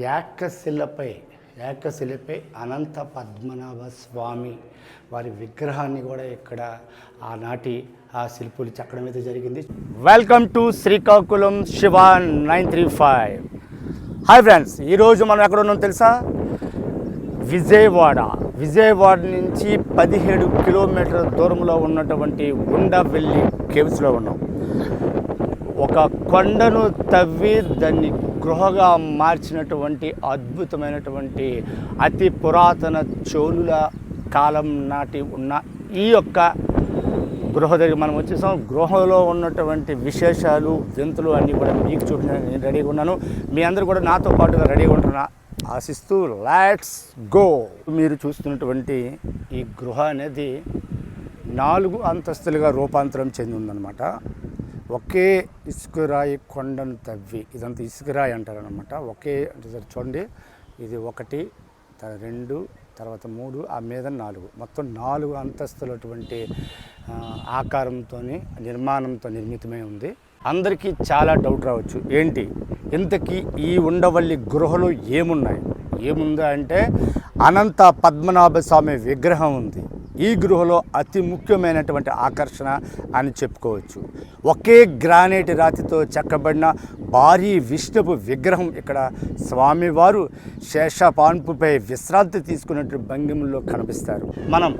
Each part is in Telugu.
ఏకశిలపై ఏకశిలపై అనంత పద్మనాభ స్వామి వారి విగ్రహాన్ని కూడా ఇక్కడ ఆనాటి ఆ శిల్పులు చెక్కడం అయితే జరిగింది. Welcome to Srikakulam Shiva nine three five. Hi friends ఈరోజు మనం ఎక్కడ ఉన్నాం తెలుసా? విజయవాడ. విజయవాడ నుంచి పదిహేడు కిలోమీటర్ల దూరంలో ఉన్నటువంటి ఉండవెల్లి కేవ్స్లో ఉన్నాం. ఒక కొండను తవ్వి దాన్ని గృహగా మార్చినటువంటి అద్భుతమైనటువంటి అతి పురాతన చోళుల కాలం నాటి ఉన్న ఈ యొక్క గృహ దగ్గర మనం వచ్చేసాం. గృహలో ఉన్నటువంటి విశేషాలు జంతువులు అన్నీ కూడా మీకు చూపించడానికి నేను రెడీగా ఉన్నాను. మీ అందరూ కూడా నాతో పాటుగా రెడీగా ఉంటున్నా ఆశిస్తూ లాట్స్ గో మీరు చూస్తున్నటువంటి ఈ గృహ అనేది నాలుగు అంతస్తులుగా రూపాంతరం చెంది ఉందన్నమాట. ఒకే ఇసుకరాయి కొండను తవ్వి ఇదంతా ఇసుకరాయి అంటారనమాట ఒకే అంటే చూడండి ఇది ఒకటి రెండు తర్వాత మూడు ఆ మీద నాలుగు. మొత్తం నాలుగు అంతస్తులటువంటి ఆకారంతో నిర్మాణంతో నిర్మితమై ఉంది. అందరికీ చాలా డౌట్ రావచ్చు. ఏంటి? ఇంతకీ ఈ ఉండవల్లి గృహలో ఏమున్నాయి? ఏముందా అంటే అనంత పద్మనాభ స్వామి విగ్రహం ఉంది. ఈ గృహలో అతి ముఖ్యమైనటువంటి ఆకర్షణ అని చెప్పుకోవచ్చు. ఒకే గ్రానైట్ రాతితో చెక్కబడిన భారీ విష్ణుపు విగ్రహం ఇక్కడ స్వామివారు శేషపాన్పుపై విశ్రాంతి తీసుకున్నట్టు భంగిముల్లో కనిపిస్తారు. మనం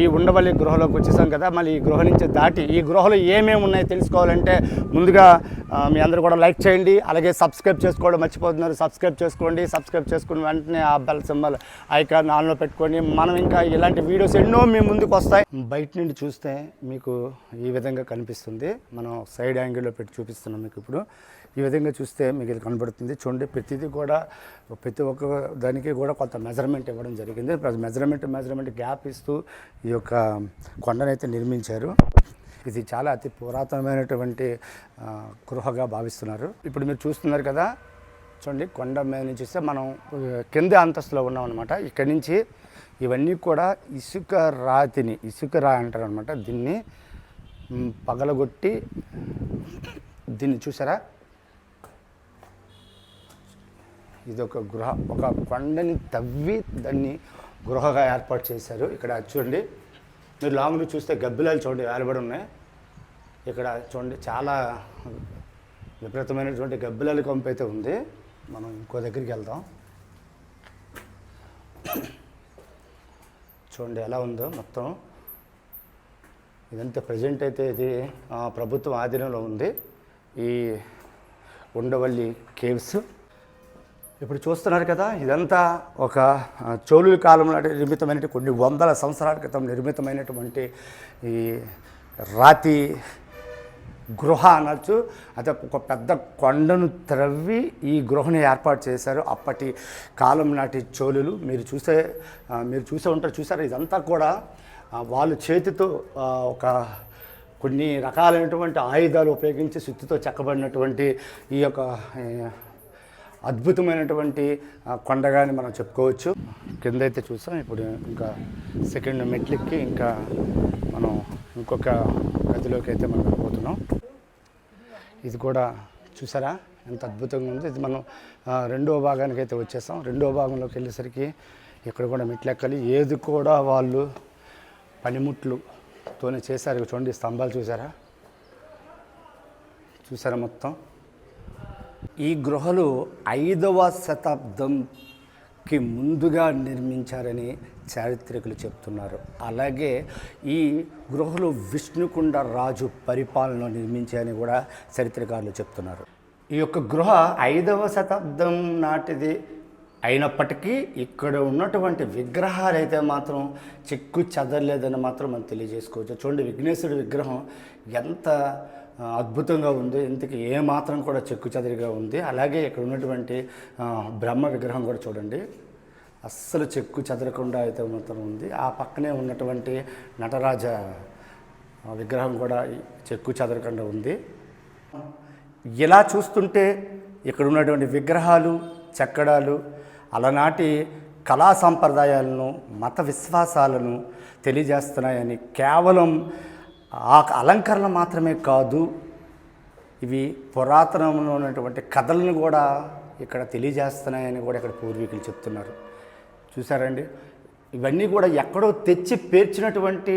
ఈ ఉండవల్లి గృహలోకి వచ్చేసాం కదా మళ్ళీ ఈ గృహ నుంచి దాటి ఈ గృహలో ఏమేమి ఉన్నాయో తెలుసుకోవాలంటే ముందుగా మీ అందరూ కూడా లైక్ చేయండి అలాగే సబ్స్క్రైబ్ చేసుకోవడం మర్చిపోతున్నారు సబ్స్క్రైబ్ చేసుకోండి సబ్స్క్రైబ్ చేసుకుని వెంటనే ఆ బెల్ సింబల్ ఐకాన్ ఆన్లో పెట్టుకొని మనం ఇంకా ఇలాంటి వీడియోస్ ఎన్నో మీ ముందుకు వస్తాయి. బయట నుండి చూస్తే మీకు ఈ విధంగా కనిపిస్తుంది. మనం సైడ్ యాంగిల్లో పెట్టి చూపిస్తున్నాం మీకు ఇప్పుడు. ఈ విధంగా చూస్తే మీకు ఇది కనబడుతుంది. చూడండి ప్రతిదీ కూడా ప్రతి ఒక్క దానికి కూడా కొంత మెజర్మెంట్ ఇవ్వడం జరిగింది. మెజర్మెంట్ మెజర్మెంట్ గ్యాప్ ఇస్తూ ఈ యొక్క కొండనైతే నిర్మించారు. ఇది చాలా అతి పురాతనమైనటువంటి గృహగా భావిస్తున్నారు. ఇప్పుడు మీరు చూస్తున్నారు కదా చూడండి కొండ మీద నుంచి చూస్తే మనం కింద అంతస్తులో ఉన్నాం అనమాట ఇక్కడి నుంచి ఇవన్నీ కూడా ఇసుక రాతిని ఇసుక రా అంటారు అనమాట దీన్ని పగలగొట్టి దీన్ని చూసారా? ఇది ఒక గృహ ఒక కొండని తవ్వి దాన్ని గృహగా ఏర్పాటు చేశారు. ఇక్కడ చూడండి మీరు లాంగ్లో చూస్తే గబ్బిలాలు చూడండి వేలబడి ఉన్నాయి. ఇక్కడ చూడండి చాలా విపరీతమైనటువంటి గబ్బిలాల కొంపు అయితే ఉంది. మనం ఇంకో దగ్గరికి వెళ్దాం. చూడండి ఎలా ఉందో మొత్తం. ఇదంతా ప్రజెంట్ అయితే ఇది ప్రభుత్వం ఆధీనంలో ఉంది. ఈ ఉండవల్లి కేవ్స్ ఇప్పుడు చూస్తున్నారు కదా ఇదంతా ఒక చోళుల కాలం నాటి నిర్మితమైన కొన్ని వందల సంవత్సరాల క్రితం నిర్మితమైనటువంటి ఈ రాతి గృహ అనొచ్చు అదే ఒక పెద్ద కొండను త్రవ్వి ఈ గృహని ఏర్పాటు చేశారు. అప్పటి కాలం నాటి చోళులు మీరు చూసే మీరు చూసే ఉంటారు చూసారు? ఇదంతా కూడా వాళ్ళు చేతితో ఒక కొన్ని రకాలైనటువంటి ఆయుధాలు ఉపయోగించి సుత్తితో చెక్కబడినటువంటి ఈ యొక్క అద్భుతమైనటువంటి కొండగా కొండగాని మనం చెప్పుకోవచ్చు. కింద అయితే చూసాం ఇప్పుడు ఇంకా సెకండ్ మెట్లెక్కి ఇంకా మనం ఇంకొక గదిలోకి అయితే మనం వెళ్ళిపోతున్నాం. ఇది కూడా చూసారా? ఎంత అద్భుతంగా ఉంది. ఇది మనం రెండో భాగానికి అయితే వచ్చేసాం. రెండో భాగంలోకి వెళ్ళేసరికి ఇక్కడ కూడా మెట్లెక్కాలి ఏది కూడా వాళ్ళు పనిముట్లుతోనే చేశారు. చూడండి స్తంభాలు చూసారా? చూసారా మొత్తం? ఈ గృహలు ఐదవ శతాబ్దంకి ముందుగా నిర్మించారని చారిత్రకులు చెప్తున్నారు. అలాగే ఈ గృహలు విష్ణుకుండ రాజు పరిపాలన నిర్మించాయని కూడా చరిత్రకారులు చెప్తున్నారు. ఈ యొక్క గృహ ఐదవ శతాబ్దం నాటిది అయినప్పటికీ ఇక్కడ ఉన్నటువంటి విగ్రహాలు అయితే మాత్రం చెక్కు చెదరలేదని మాత్రం మనం తెలియజేసుకోవచ్చు. చూడండి విఘ్నేశ్వరుడి విగ్రహం ఎంత అద్భుతంగా ఉంది. ఇంతకు ఏ మాత్రం కూడా చెక్కు చెదరిగా ఉంది. అలాగే ఇక్కడ ఉన్నటువంటి బ్రహ్మ విగ్రహం కూడా చూడండి. అస్సలు చెక్కు చెదరకుండా అయితే మాత్రం ఉంది. ఆ పక్కనే ఉన్నటువంటి నటరాజ విగ్రహం కూడా చెక్కు చెదరకుండా ఉంది. ఇలా చూస్తుంటే ఇక్కడ ఉన్నటువంటి విగ్రహాలు చెక్కడాలు అలనాటి కళా సంప్రదాయాలను మత విశ్వాసాలను తెలియజేస్తున్నాయని కేవలం ఆ అలంకరణ మాత్రమే కాదు ఇవి పురాతనంలో ఉన్నటువంటి కథలను కూడా ఇక్కడ తెలియజేస్తున్నాయని కూడా ఇక్కడ పూర్వీకులు చెప్తున్నారు. చూసారండి ఇవన్నీ కూడా ఎక్కడో తెచ్చి పేర్చినటువంటి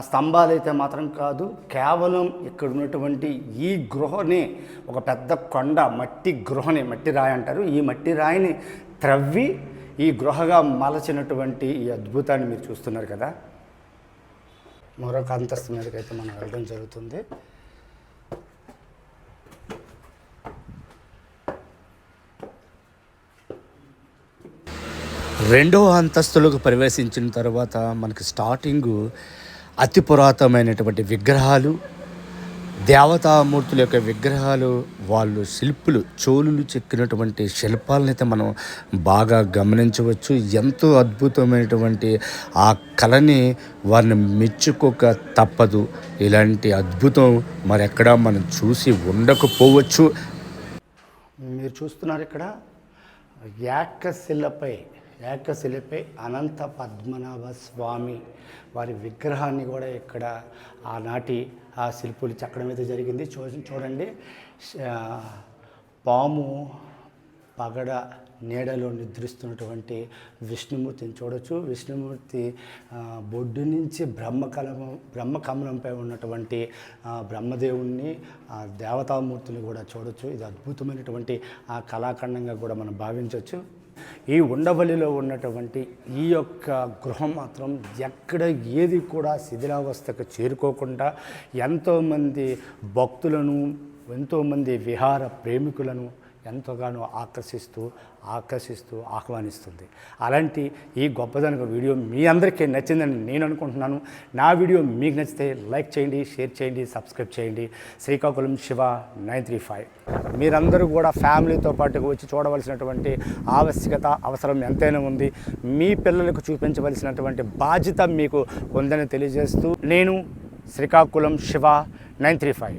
స్తంభాలు అయితే మాత్రం కాదు కేవలం ఇక్కడ ఉన్నటువంటి ఈ గృహని ఒక పెద్ద కొండ మట్టి గృహని మట్టి రాయి అంటారు. ఈ మట్టి రాయిని త్రవ్వి ఈ గృహగా మలచినటువంటి ఈ అద్భుతాన్ని మీరు చూస్తున్నారు కదా? మరొక అంతస్తు మీదకైతే మనం వెళ్ళడం జరుగుతుంది. రెండవ అంతస్తులకు ప్రవేశించిన తర్వాత మనకి స్టార్టింగు అతి పురాతనమైనటువంటి విగ్రహాలు దేవతామూర్తుల యొక్క విగ్రహాలు వాళ్ళు శిల్పులు చోళులు చెక్కినటువంటి శిల్పాలను అయితే మనం బాగా గమనించవచ్చు. ఎంతో అద్భుతమైనటువంటి ఆ కళని వారిని మెచ్చుకోక తప్పదు. ఇలాంటి అద్భుతం మరెక్కడా మనం చూసి ఉండకపోవచ్చు. మీరు చూస్తున్నారు ఇక్కడ ఏకశిలపై ఏకశిలపై అనంత పద్మనాభ స్వామి వారి విగ్రహాన్ని కూడా ఇక్కడ ఆనాటి ఆ శిల్పులు చెక్కడం అయితే జరిగింది. చూ చూడండి. పాము పగడ నీడలో నిద్రిస్తున్నటువంటి విష్ణుమూర్తిని చూడొచ్చు. విష్ణుమూర్తి బొడ్డు నుంచి బ్రహ్మకలం బ్రహ్మకమలంపై ఉన్నటువంటి బ్రహ్మదేవుణ్ణి ఆ దేవతామూర్తిని కూడా చూడొచ్చు. ఇది అద్భుతమైనటువంటి ఆ కళాఖండంగా కూడా మనం భావించవచ్చు ఈ ఉండవల్లిలో ఉన్నటువంటి ఈ యొక్క గృహం మాత్రం ఎక్కడ ఏది కూడా శిథిలావస్థకు చేరుకోకుండా ఎంతోమంది భక్తులను ఎంతోమంది విహార ప్రేమికులను ఎంతగానో ఆకర్షిస్తూ ఆకర్షిస్తూ ఆహ్వానిస్తుంది. అలాంటి ఈ గొప్పదనక వీడియో మీ అందరికీ నచ్చిందని నేను అనుకుంటున్నాను. నా వీడియో మీకు నచ్చితే లైక్ చేయండి షేర్ చేయండి సబ్స్క్రైబ్ చేయండి. Srikakulam Shiva nine three five. మీరందరూ కూడా ఫ్యామిలీతో పాటు వచ్చి చూడవలసినటువంటి ఆవశ్యకత అవసరం ఎంతైనా ఉంది. మీ పిల్లలకు చూపించవలసినటువంటి బాధ్యత మీకు ఉందని తెలియజేస్తూ నేను Srikakulam Shiva nine three five.